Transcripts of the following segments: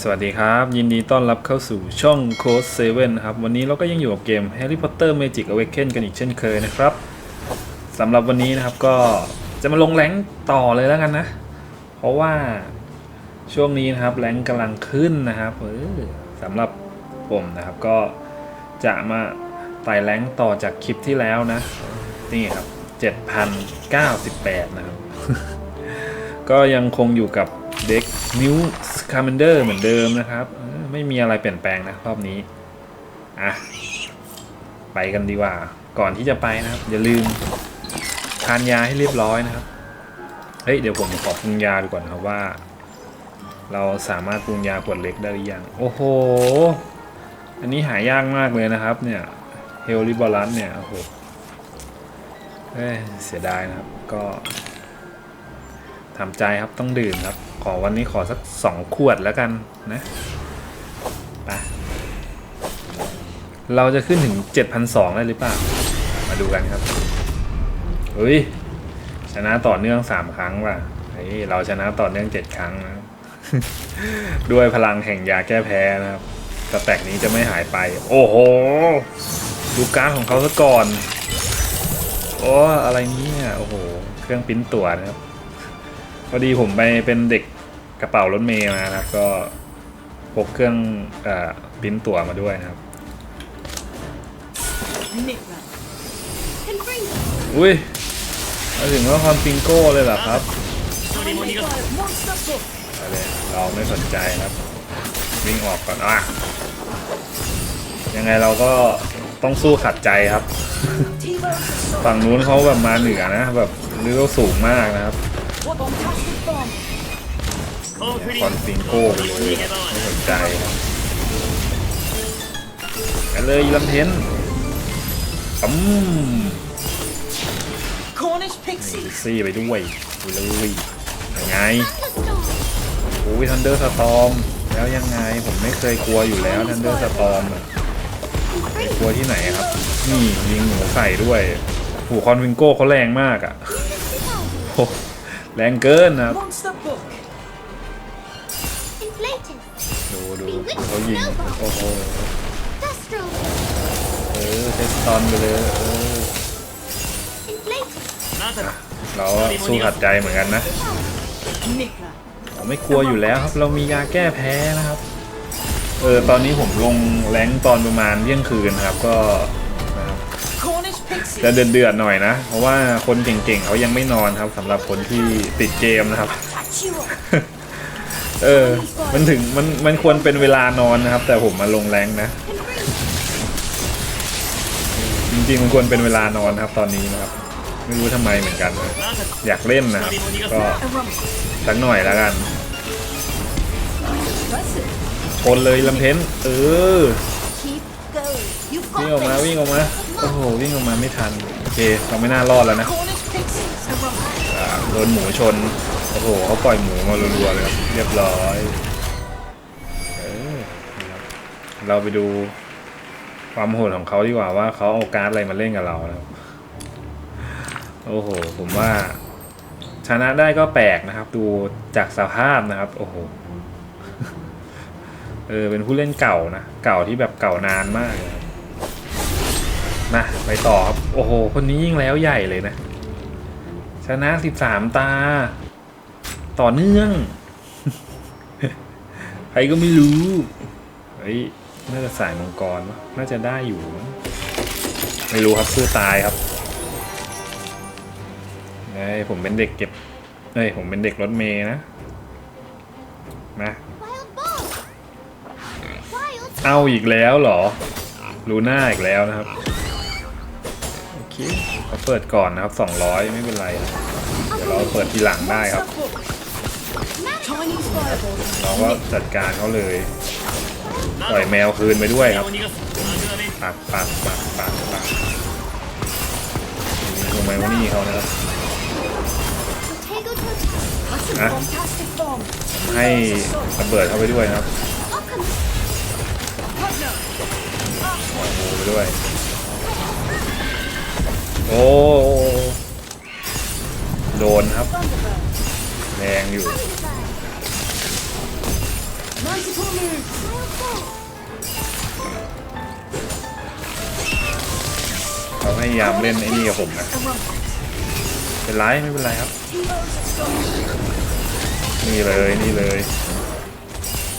สวัสดีครับ ยินดีต้อนรับเข้าสู่ช่อง Code 7นครับ วันนี้เราก็ยังอยู่กับเกม Harry Potter Magic Awaken กันอีกเช่นเคยนะครับสำหรับวันนี้นะครับก็จะมาลงแรงต่อเลยแล้วกันนะ เพราะว่าช่วงนี้นะครับแรงกำลังขึ้นนะครับเออสำหรับผมนะครับก็จะมาไต่แรงต่อจากคลิปที่แล้วนะ นี่ครับ 7,098 นะครับ ก็ยังคงอยู่กับ เด็กมิวสคาร์เมนเดอร์เหมือนเดิมนะครับ ไม่มีอะไรเปลี่ยนแปลงนะรอบนี้ อะ ไปกันดีกว่า ก่อนที่จะไปนะครับ อย่าลืมทานยาให้เรียบร้อยนะครับ เฮ้ย เดี๋ยวผมขอปรุงยาดูก่อนะครับว่า เราสามารถปรุงยาขวดเล็กได้หรือยัง โอ้โห อันนี้หายากมากเลยนะครับ เนี่ยเฮลิบอลัสเนี่ยโอ้โหเเสียดายนะครับ ก็ ทำใจครับต้องดื่มครับ ขอวันนี้ขอสักสองขวดแล้วกันนะไปเราจะขึ้นถึง 7,200 ได้หรือเปล่า มาดูกันครับเฮ้ยชนะต่อเนื่อง 3 ครั้งว่ะเฮ้ยเราชนะต่อเนื่อง 7 ครั้งนะด้วยพลังแห่งยาแก้แพ้นะครับสแต็กนี้จะไม่หายไป โอ้โห ดูการของเขาซะก่อน โอ้ อะไรเนี่ย โอ้โห เครื่องปิ้นตัวนะครับ พอดีผมไปเป็นเด็กกระเป๋ารถเมย์มานะครับ ก็พกเครื่องอปิ้นตั๋วมาด้วยนะครับ อุ้ยมาถึงว่าความปิงโก้เลยเหรอครับ monster book. ไปเราไม่สนใจครับ วิ่งออกก่อนอะยังไงเราก็ต้องสู้ขัดใจครับ ฝั่งนู้นเขาแบบมาเหนือนะ แบบเรือสูงมากนะครับ คอนปิงโก้ไปเลยไม่สนใจไปเลยลำเทนอืมซี่ไปด้วยไปเลยยังไงโอ้ยทันเดอร์สตอมแล้วยังไงผมไม่เคยกลัวอยู่แล้วทันเดอร์สตอมไม่กลัวที่ไหนครับ นี่ยิงหนูใส่ด้วยหูคอนวิงโก้เขาแรงมากอะ่ะ แรงเกินนะครับ Monster book. Inflated. ดูดูดูเขายิง โอ้โห Dustro. เออเทสตอนไปเลยเออ Inflated. เราสู้ขัดใจเหมือนกันนะ Nickla. ผมไม่กลัวอยู่แล้วครับ เรามียาแก้แพ้นะครับ เออ ตอนนี้ผมลงแรงค์ตอนประมาณเที่ยงคืนครับ ก็ จะเดือดเดือดๆหน่อยนะ เพราะว่าคนเก่งๆเขายังไม่นอนครับสำหรับคนที่ติดเกมนะครับ เออ มันถึงมันมันควรเป็นเวลานอนนะครับ แต่ผมมาลงแรงนะ จริงๆมันควรเป็นเวลานอนนะครับ ตอนนี้นะครับ ไม่รู้ทำไมเหมือนกันนะอยากเล่นนะครับ ก็สักหน่อยแล้วกัน Impressive. คนเลยลำเทนเออ วิ่งออกมาวิ่งออกมาโอ้โหวิ่งออกมาไม่ทันโอเคเราไม่น่ารอดแล้วนะโดนหมูชนโอ้โหเขาปล่อยหมูมารัวๆเลยครับเรียบร้อยเออนะครับเราไปดูความโหดของเขาดีกว่าว่าเขาเอาการ์ดอะไรมาเล่นกับเรานะครับโอ้โหผมว่าชนะได้ก็แปลกนะครับ ดูจากสภาพนะครับ โอ้โหเออเป็นผู้เล่นเก่านะ เก่าที่แบบเก่านานมากเลย ครับมาไปต่อครับ โอ้โห คนนี้ยิ่งแล้วใหญ่เลยนะ ชนะสิบสามตา ต่อเนื่อง ใครก็ไม่รู้ เฮ้ย น่าจะสายมังกรวะน่าจะได้อยู่มั้งไม่รู้ครับสู้ตายครับเฮ้ยผมเป็นเด็กเก็บเฮ้ยผมเป็นเด็กรถเมย์นะ มา Wild ball. Wild. เอาอีกแล้วเหรอลูน่าอีกแล้วนะครับโอ เคเขาเปิดก่อนนะครับ200ไม่เป็นไร เดี๋ยวเราเปิดทีหลังได้ครับ เราก็จัดการเขาเลย ปล่อยแมวคืนไปด้วยครับปักปักปักปักปักนี่คือไมวนี่เขานะครับ Potato toast. That's a Huh? fantastic bomb. ให้ระเบิดเข้าไปด้วยนะครับโอ้โหไปด้วย โอ้โดนครับ แรงอยู่ เขาพยายามเล่นไอ้นี่กับผมนะ เป็นไรไม่เป็นไรครับ นี่เลยนี่เลย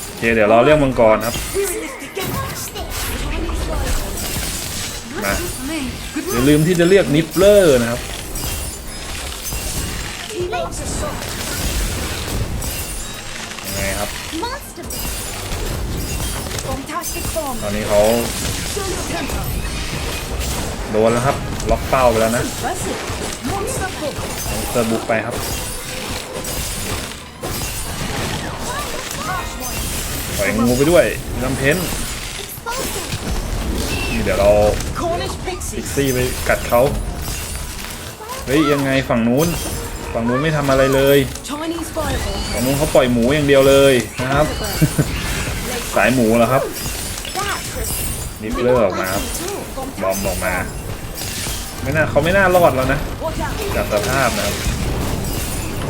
โอเคเดี๋ยวเราเรียกมังกรครับ มาาลืมที่จะเรียกนิฟเลอร์นะครับ ยังไงครับ ตอนนี้เขาโดนแล้วครับ ล็อกเป้าไปแล้วนะเตอร์บุกไปครับ ปล่อยงูไปด้วยลำเพ้นนี่เดี๋ยวเรา พิก pixie. ซี่ไปกัดเขาเฮ้ยยังไงฝั่งนู้น ฝั่งนู้นไม่ทำอะไรเลย Chinese fireballs. ฝั่งนู้นเขาปล่อยหมูอย่างเดียวเลยนะครับ สายหมูแล้วครับ That's นิฟเลอร์ออกมาครับบอมออกมา ไม่น่าเขาไม่น่ารอดแล้วนะ Watch out. จากสภาพนะครับ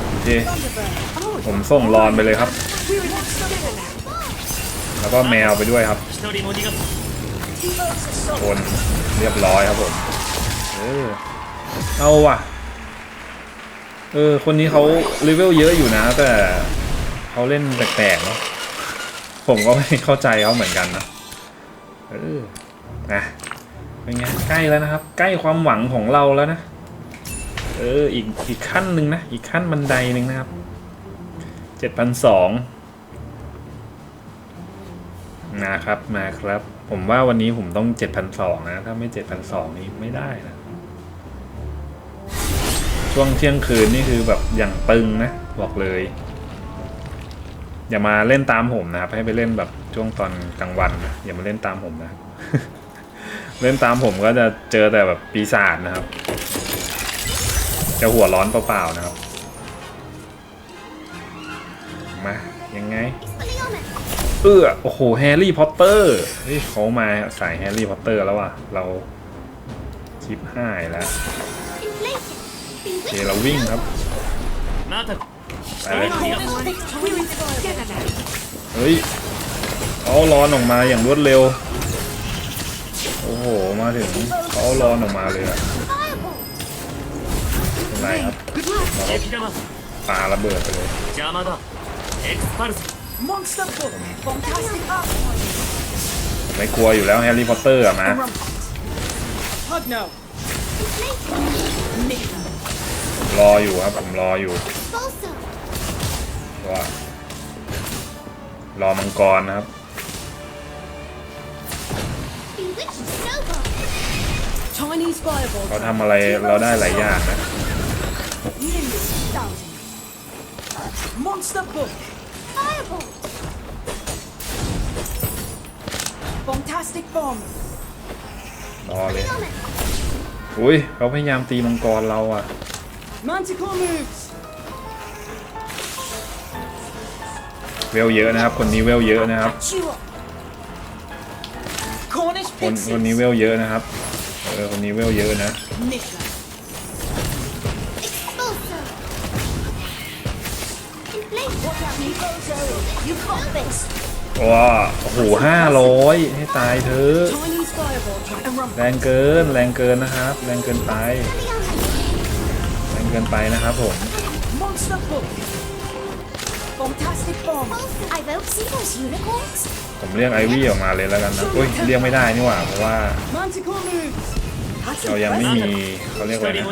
โอเค Thunderbird. Oh, ผมส่งรอนไปเลยครับ we're in monster book. แล้วก็แมวไปด้วยครับ T-Rose has ชนเรียบร้อยครับผมเออเอาว่ะ เออ คนนี้เขาเลเวลเยอะอยู่นะ แต่เขาเล่นแปลกๆเนาะผมก็ไม่เข้าใจเขาเหมือนกันนะเออนะเป็นไงใกล้แล้วนะครับ ใกล้ความหวังของเราแล้วนะ เอออีกอีกขั้นหนึ่งนะ อีกขั้นบันไดหนึ่งนะครับเจ็ดพันสองนะครับมาครับ ผมว่าวันนี้ผมต้องเจ็ดพันสองนะ ถ้าไม่เจ็ดพันสองนี้ไม่ได้นะ ช่วงเที่ยงคืนนี่คือแบบอย่างตึงนะ บอกเลย อย่ามาเล่นตามผมนะครับ ให้ไปเล่นแบบช่วงตอนกลางวันนะอย่ามาเล่นตามผมนะเล่นตามผมก็จะเจอแต่แบบปีศาจนะครับ จะหัวร้อนเปล่าๆนะครับ มา ยังไง เออโอ้โหแฮร์รี่พอตเตอร์เฮ้ยเขามาสายแฮร์รี่พอตเตอร์แล้วว่ะเราชิปห้ายแล้ว Inflation. โอเค Bewitched. เราวิ่งครับไปเลย Cornish pixie. We're in together. เฮ้ยเขาร้อนออกมาอย่างรวดเร็ว โอ้โห มาถึงเขาร้อนออกมาเลยอะ Firebolt. เป็นไรครับ Good luck. ปาระเบิดไปเลย ไม่กลัวอยู่แล้วแฮร์รี่พอตเตอร์อะมา Hug no. รออยู่ครับผมรออยู่ว่ารอมังกรนะครับเขาทำอะไรเราได้หลายอย่างนะ Monster book Firebolt. Fantastic bomb. รอเลย Expelliarmus. อุ้ยเขาพยายามตีมังกรเราอะ Manticore moves. เวลเยอะนะครับ คนนี้เวลเยอะนะครับ Catch you up. Cornish คน pixie. คนนี้เวลเยอะนะครับ เออ คนนี้เวลเยอะนะ Nick. ว้าโอ้โหห้าร้อยให้ตายเถอะแรงเกินแรงเกินนะครับ แรงเกินไป แรงเกินไปนะครับผมผมเรียกไอวี่ออกมาเลยแล้วกันนะเฮ้ยเรียกไม่ได้นี่หว่าเพราะว่าเรายังไม่มีเขาเรียกอะไรนะ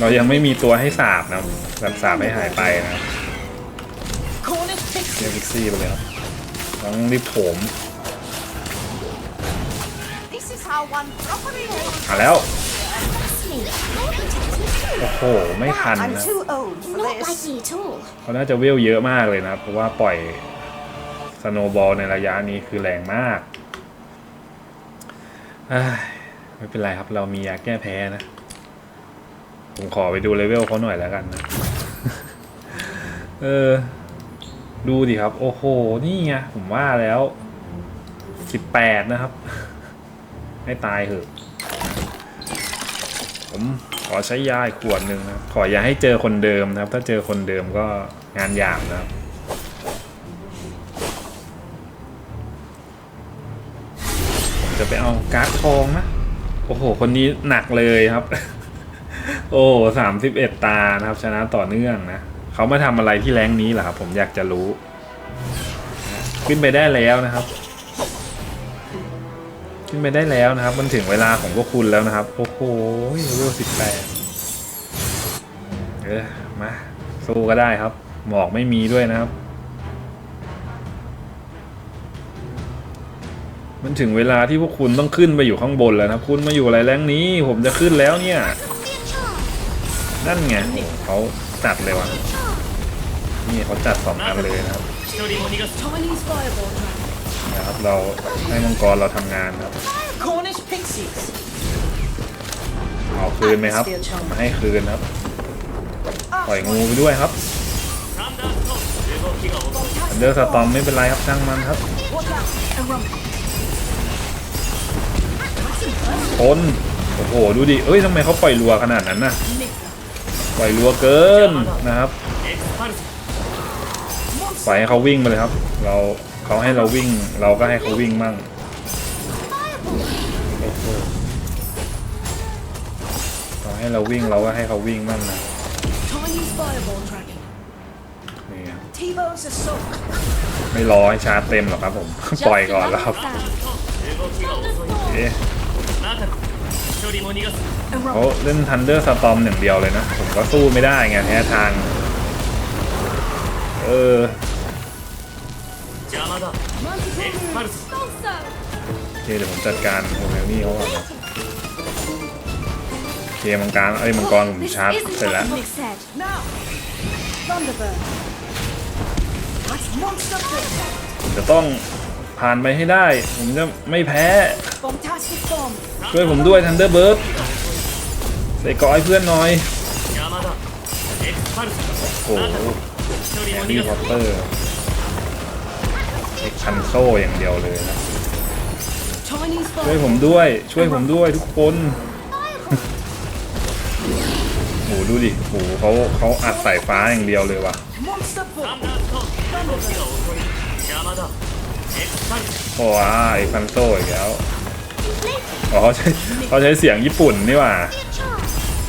เรายังไม่มีตัวให้สาบนะแบบสาบให้หายไปนะครับ Cornish เรีย pixie. กพิกซี่ไปเลยครับต้องรีบโถม This is how one properly มาแล้ว me. I'll protect you too. โอ้โห ไม่ทัน I'm นะ too old for Not like me at all. เขาน่าจะเวลเยอะมากเลยนะครับเพราะว่าปล่อยสโนบอลในระยะนี้คือแรงมากเอ้ยไม่เป็นไรครับ เรามียาแก้แพ้นะ ผมขอไปดูเลเวลเขาหน่อยแล้วกันนะ เออ ดูดิครับ โอ้โห นี่ไง ผมว่าแล้วสิบแปดนะครับ ให้ตายเถอะ ผมขอใช้ยาขวดหนึ่งนะขออย่าให้เจอคนเดิมนะครับ ถ้าเจอคนเดิมก็งานยากนะครับจะไปเอาการ์ดทองนะ โอ้โห คนนี้หนักเลยครับ โอ้สามสิบเอ็ดตานะครับ ชนะต่อเนื่องนะเขามาทำอะไรที่แรงนี้เหรอครับผมอยากจะรู้ ขึ้นไปได้แล้วนะครับ ขึ้นไปได้แล้วนะครับ มันถึงเวลาของพวกคุณแล้วนะครับ โอ้โหเลเวลสิบแปดเออมาสู้ก็ได้ครับ หมอกไม่มีด้วยนะครับ มันถึงเวลาที่พวกคุณต้องขึ้นไปอยู่ข้างบนแล้วนะคุณมาอยู่อะไรแรงนี้ ผมจะขึ้นแล้วเนี่ย นั่นไงเขาจัดเลยว่ะ นี่เขาจัดสองอันเลยนะครับนะครับเราให้มังกรเราทำงานครับอเอาคืนไหมครับมาให้คืนครับปล่อยงูไปด้วยครับเดอร์สตอมไม่เป็นไรครับช่างมันครับคนโอ้โห ดูดิ เอ้ยทำไมเขาปล่อยรัวขนาดนั้นน่ะ ปล่อยรัวเกินนะครับปล่อยให้เขาวิ่งไปเลยครับ เราเขาให้เราวิ่ง เราก็ให้เขาวิ่งมั่งเขาให้เราวิ่งเราก็ให้เขาวิ่งมั่งนะไม่รอให้ชาร์จเต็มหรอกครับผม ปล่อยก่อนแล้วครับ เขาเล่นทันเดอร์สตอมหนึ่งเดียวเลยนะ ผมก็สู้ไม่ได้ไงแพ้ทาง เออโอเคเดี๋ยวผมจัดการโอเมนี่เขาโอเคมังกรไอ้มังกรผมชาร์จเสร็จแล้วจะต้อง ผ่านไปให้ได้ ผมจะไม่แพ้ช่วยผมด้วยทันเดอร์เบิร์ดใส่ก้อยเพื่อนหน่อยโอ้โหแฮร์รี่พอตเตอร์คันโซ่อย่างเดียวเลยนะช่วยผมด้วยช่วยผมด้วยทุกคนโหดูดิโหเขาเขาอัดสายฟ้าอย่างเดียวเลยว่ะ โอ้ว้ไอฟันโซ่อีกแล้วอ๋อเขาใช้เขาใช้เสียงญี่ปุ่นนี่ว่า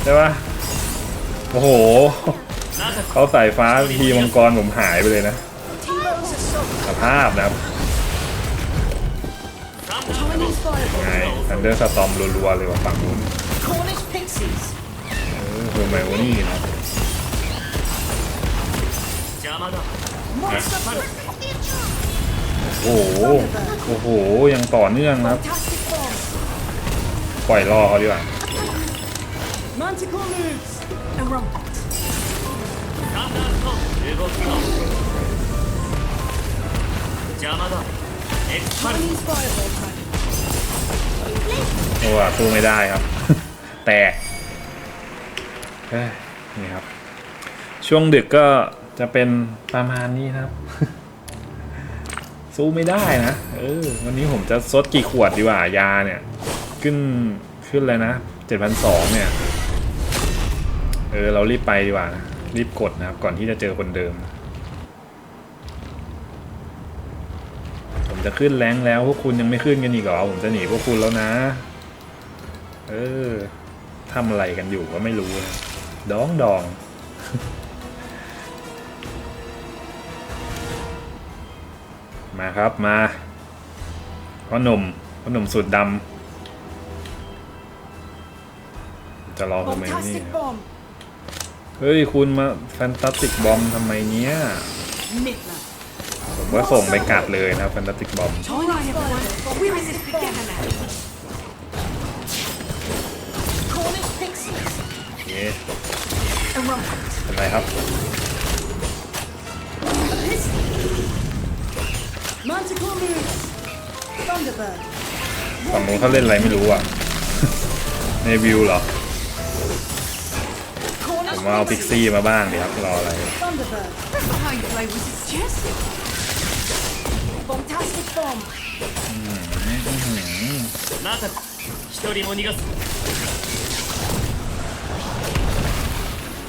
ใช่ปะโอ้โหเขาใส่ฟ้าทีมังกรผมหายไปเลยนะสภาพนะไงทันเดอร์สตอมรัวๆเลยว่าฝั่งนู้นโฮเมโอนี่นะ โอ้โห โอ้โห ยังต่อเนื่องครับ ปล่อยรอเขาดีกว่า โอ้อะสู้ไม่ได้ครับ แตกนี่ครับ ช่วงดึกก็จะเป็นประมาณนี้ครับ สู้ไม่ได้นะ เออ วันนี้ผมจะซดกี่ขวดดีกว่า ยาเนี่ย ขึ้น ขึ้นเลยนะเจ็ดพันสองเนี่ย เออ เรารีบไปดีกว่านะ รีบกดนะครับ ก่อนที่จะเจอคนเดิม ผมจะขึ้นแรงแล้ว พวกคุณยังไม่ขึ้นกันอีกเหรอ ผมจะหนีพวกคุณแล้วนะ เออทำอะไรกันอยู่ก็ไม่รู้นะ ดองดอง มาครับมาพ่อหนุ่มพ่อหนุ่มสุดดำจะรอทำไมนี่ Fantastic bomb. เฮ้ย คุณมาแฟนตาติกบอมทำไมเนี้ย Midland. ผมว่าส่งไปกัดเลยนะแฟนตาติกบอม Chinese fireball. We're in this together now. Cornish pixies. โอเค And rumble. เป็นไรครับ ฝั่งโน้นเขาเล่นอะไรไม่รู้อะ ในวิวเหรอ ผมว่าเอาพิกซี่มาบ้างดีครับ รออะไร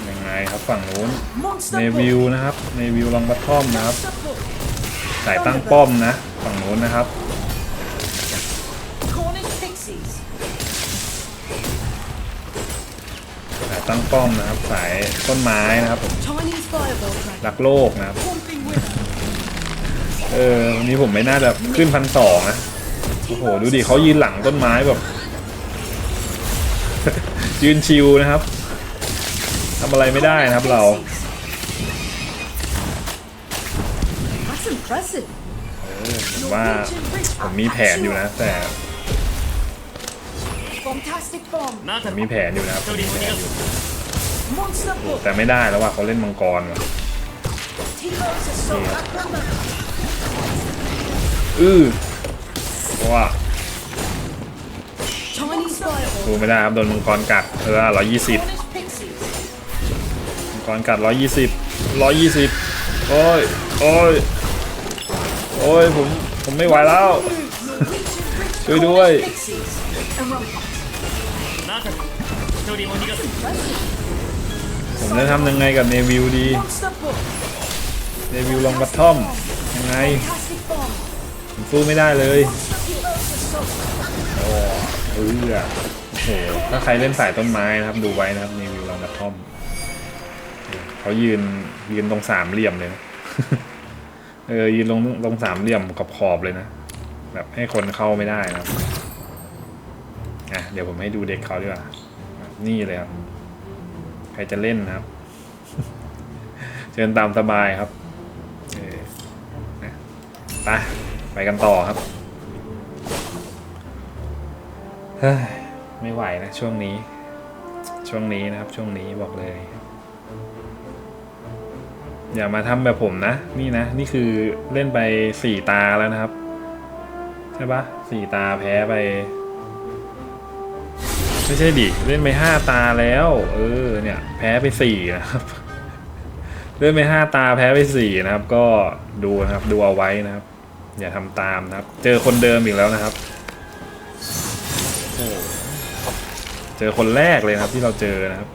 ยังไงครับฝั่งนู้นในวิวนะครับ ในวิวลองบัตทอมนะครับ สายตั้งป้อมนะฝั่งนู้นนะครับตั้งป้อมนะครับสายต้นไม้นะครับรักโลกนะครับ เออวันนี้ผมไม่น่าจะขึ้นพันสองนะโอ้โหดูดิเขายืนหลังต้นไม้แบบยืนชิวนะครับทำอะไรไม่ได้นะครับเรา ผมว่าผมมีแผนอยู่นะแต่ผมมีแผนอยู่นะผมมีแผนอยู่แต่ไม่ได้แล้วว่าเขาเล่นมังกรว่ะอือว่าดูไม่ได้ครับโดนมังกรกัดเออร้อยยี่สิบมังกรกัดร้อยยี่สิบร้อยยี่สิบโอ้ยโอ้ย โอ้ยผมผมไม่ไหวแล้ว ช่วยด้วยผมจะทำยังไงกับเนวิลดีเนวิลลองบัตทอมยังไงผมสู้ไม่ได้เลยโอ้เออโอ้โถ้าใครเล่นสายต้นไม้นะครับดูไว้นะครับเนวิลลองบัตทอมเขายืนยืนตรงสามเหลี่ยมเลยนะ เออยืนลงตรงสามเหลี่ยมขอบขอบเลยนะ แบบให้คนเข้าไม่ได้นะอะเดี๋ยวผมให้ดูเด็กเขาดีกว่า นี่เลยครับ ใครจะเล่นนะครับ เชิญตามสบายครับเออนะไปไปกันต่อครับเฮ้ยไม่ไหวนะช่วงนี้ ช่วงนี้นะครับ ช่วงนี้บอกเลย อย่ามาทำแบบผมนะ นี่นะ นี่คือเล่นไปสี่ตาแล้วนะครับ ใช่ปะสี่ตาแพ้ไป ไม่ใช่ดิ เล่นไปห้าตาแล้ว เออ เนี่ย แพ้ไปสี่นะครับ เล่นไปห้าตาแพ้ไปสี่นะครับ ก็ดูนะครับ ดูเอาไว้นะครับ อย่าทำตามนะครับ เจอคนเดิมอีกแล้วนะครับเจอคนแรกเลยนะครับที่เราเจอนะครับ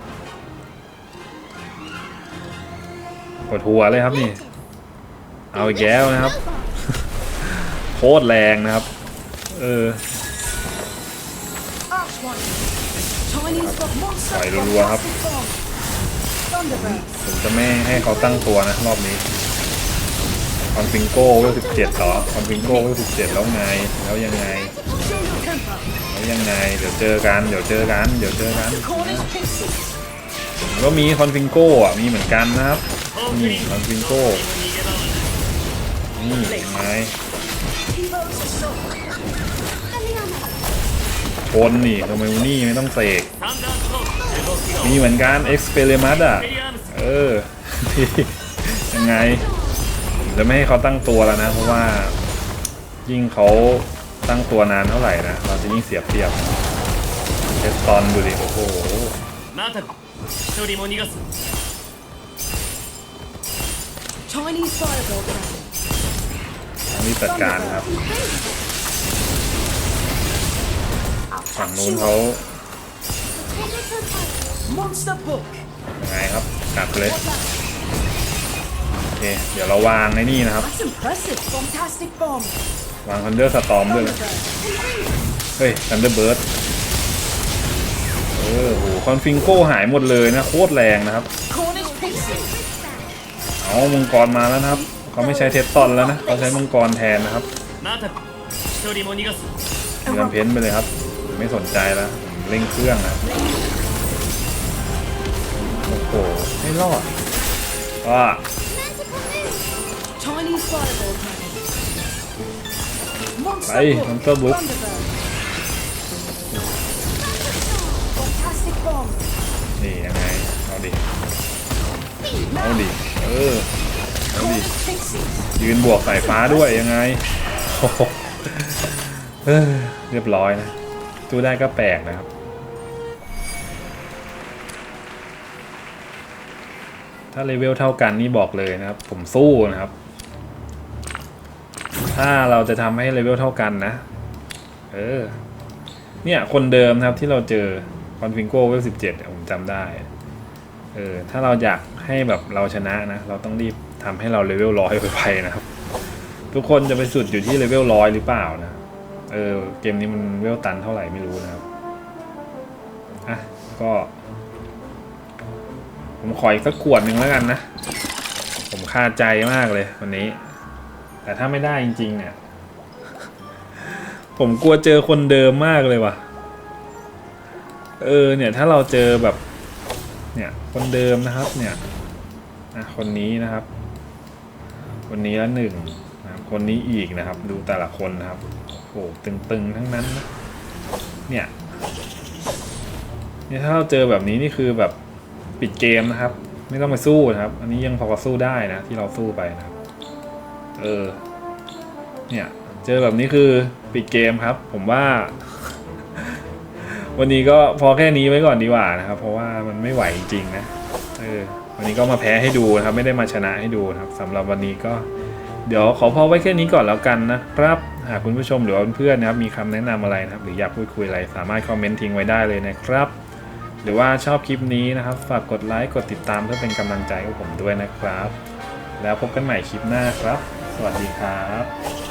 ปวดหัวเลยครับนี่ เอาอีกแล้วนะครับ โคตรแรงนะครับ เออ Arch one. Chinese book. Monster ปล่อยรัวๆครับ Fantastic bomb. Thunderbird. ผมจะไม่ให้เขาตั้งตัวนะรอบนี้คอนฟิงโก้เวลสิบเจ็ดต่อคอนฟิงโก้เวลสิบเจ็ดแล้วไง แล้วยังไง Jungle Temper. แล้วยังไง เดี๋ยวเจอกัน เดี๋ยวเจอกัน เดี๋ยวเจอกัน ก็มีคอนฟิงโก้อะมีเหมือนกันนะครับนี่คอนฟิงโก้นี่ไงคนนี่โดมิวนี่ไม่ต้องเสกมีเหมือนกันเอ็กซ์เพลมัสอะ เออ ยังไง จะไม่ให้เขาตั้งตัวแล้วนะ เพราะว่า ยิ่งเขาตั้งตัวนานเท่าไหร่นะ เราจะยิ่งเสียเปรียบเอสตอนดูดิโอ้โห 一人も逃がす Chinese fireball dragon. ต้องรีบจัดการครับ ฝั่งนู้นเขา Monster book. ยังไงครับกัดเลย โอเค เดี๋ยวเราวางในนี่นะครับ That's impressive. Fantastic bomb. วาง Thunder Storm ด้วยนะ Thunderbird. เฮ้ย Thunderbird เอ อโหคอนฟิงโก้หายหมดเลยนะ โคตรแรงนะครับ เอามังกรมาแล้วนะครับ เขาไม่ใช้เทสตอนแล้วนะ เขาใช้มังกรแทนนะครับเงินเพ้นไปเลยครับ ไม่สนใจแล้วเร่งเครื่องนะโอ้โหไม่รอดว่าไปมอนสเตอร์บุ๊ นี่ยังไง เอาดิ เอาดิ เออ เอาดิ Cornish pixies. ยืนบวกสายฟ้าด้วยยังไงโอ้โหเออเรียบร้อยนะสู้ได้ก็แปลกนะครับถ้าเลเวลเท่ากันนี่บอกเลยนะครับ ผมสู้นะครับ ถ้าเราจะทำให้เลเวลเท่ากันนะ เออ เนี่ยคนเดิมนะครับที่เราเจอคอนฟิงโก้เวลสิบเจ็ดผม จำได้เออถ้าเราอยากให้แบบเราชนะนะ เราต้องรีบทำให้เราเลเวลร้อยไปนะครับ ทุกคนจะไปสุดอยู่ที่เลเวลร้อยหรือเปล่านะเออเกมนี้มันเวลตันเท่าไหร่ไม่รู้นะครับอะก็ ผมขออีกสักขวดหนึ่งแล้วกันนะ ผมคาใจมากเลยวันนี้ แต่ถ้าไม่ได้จริง ๆ เนี่ย ผมกลัวเจอคนเดิมมากเลยว่ะ เออเนี่ยถ้าเราเจอแบบเนี่ยคนเดิมนะครับเนี่ยอะคนนี้นะครับ คนนี้ละหนึ่งนะคคนนี้อีกนะครับ ดูแต่ละคนนะครับโอ้โหตึงๆทั้งนั้นนะเนี่ยเนี่ยถ้าเราเจอแบบนี้นี่คือแบบปิดเกมนะครับ ไม่ต้องไปสู้นะครับ อันนี้ยังพอสู้ได้นะที่เราสู้ไปนะครับเออเนี่ยเจอแบบนี้คือปิดเกมครับ ผมว่า วันนี้ก็พอแค่นี้ไว้ก่อนดีกว่านะครับ เพราะว่ามันไม่ไหวจริงนะเออวันนี้ก็มาแพ้ให้ดูนะครับ ไม่ได้มาชนะให้ดูนะครับสำหรับวันนี้ก็เดี๋ยวขอพอไว้แค่นี้ก่อนแล้วกันนะครับ หากคุณผู้ชมหรือเพื่อนๆนะครับ มีคำแนะนำอะไรนะครับ หรืออยากพูดคุยอะไรสามารถคอมเมนต์ทิ้งไว้ได้เลยนะครับ หรือว่าชอบคลิปนี้นะครับ ฝากกดไลค์กดติดตามเพื่อเป็นกำลังใจให้ผมด้วยนะครับ แล้วพบกันใหม่คลิปหน้าครับ สวัสดีครับ